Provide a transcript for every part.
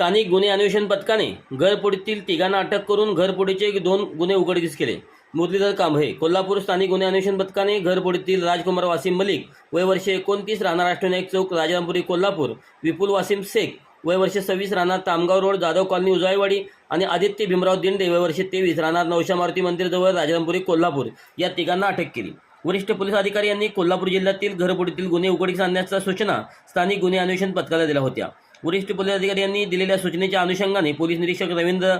स्थानिक गुन्हे अन्वेषण पथकाने घरपुडीतील तिघांना अटक करून घरपुडीचे दोन गुन्हे उघडकीस केले. मुरलीधर कांबळे कोल्हापूर स्थानिक गुन्हे अन्वेषण पथकाने घरपुडीतील राजकुमार वासिम मलिक वय वर्ष एकोणतीस राहणार राष्ट्रनायक चौक राजारामपुरी कोल्हापूर विपुल वासिम शेख वय वर्ष सव्वीस राहणार तामगाव रोड जाधव कॉलनी उजाळवाडी आणि आदित्य भीमराव दिंडे वय वर्ष तेवीस राहणार नवशा मारुती मंदिरजवळ राजारामपुरी कोल्हापूर या तिघांना अटक केली. वरिष्ठ पोलीस अधिकारी यांनी कोल्हापूर जिल्ह्यातील घरपोडीतील गुन्हे उघडकीस आणण्याच्या सूचना स्थानिक गुन्हे अन्वेषण पथकाला दिल्या होत्या. वरिष्ठ पोलीस अधिकारी यांनी दिलेल्या सूचनेच्या अनुषंगाने पोलीस निरीक्षक रवींद्र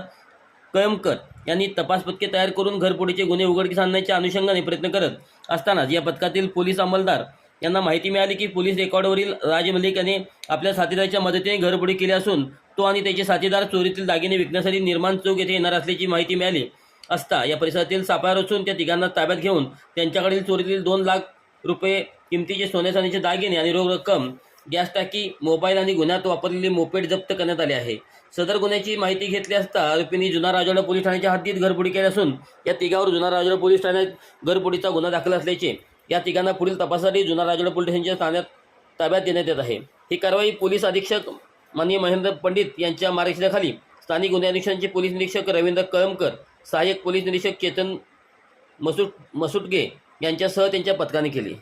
कयमकर यांनी तपास पथके तयार करून घरपोडीचे गुन्हे उघडकीस आणण्याच्या अनुषंगाने प्रयत्न करत असतानाच या पथकातील पोलीस अंमलदार यांना माहिती मिळाली की पोलीस रेकॉर्डवरील राज मलिक याने आपल्या साथीदाराच्या मदतीने घरपोडी केली असून तो आणि त्याचे साथीदार चोरीतील दागिने विकण्यासाठी निर्माण चौक येथे येणार असल्याची माहिती मिळाली असता या परिसरातील सापळा रचून त्या तिघांना ताब्यात घेऊन त्यांच्याकडील चोरीतील दोन लाख रुपये किमतीचे सोने चांदीचे दागिने आणि रोख रक्कम गॅस टाकी मोबाईल आणि गुन्ह्यात वापरलेले मोपेड जप्त करण्यात आले आहे. सदर गुन्ह्याची माहिती घेतली असता आरोपींनी जुना राजवाडा पोलीस ठाण्याच्या हद्दीत घरपोडी केली असून या तिघावर जुना राजवाडा पोलीस ठाण्यात घरपुडीचा गुन्हा दाखल असल्याचे या तिघांना पुढील तपासासाठी जुना राजवाडा पोलीस ठाण्याच्या ठाण्यात ताब्यात देण्यात येत आहे. ही कारवाई पोलीस अधीक्षक माननीय महेंद्र पंडित यांच्या मार्गदर्शनाखाली स्थानिक गुन्हे अन्वेषणाचे पोलीस निरीक्षक रवींद्र कळमकर सहाय्यक पोलीस निरीक्षक चेतन मसुट मसुटगे यांच्यासह त्यांच्या पथकाने केली.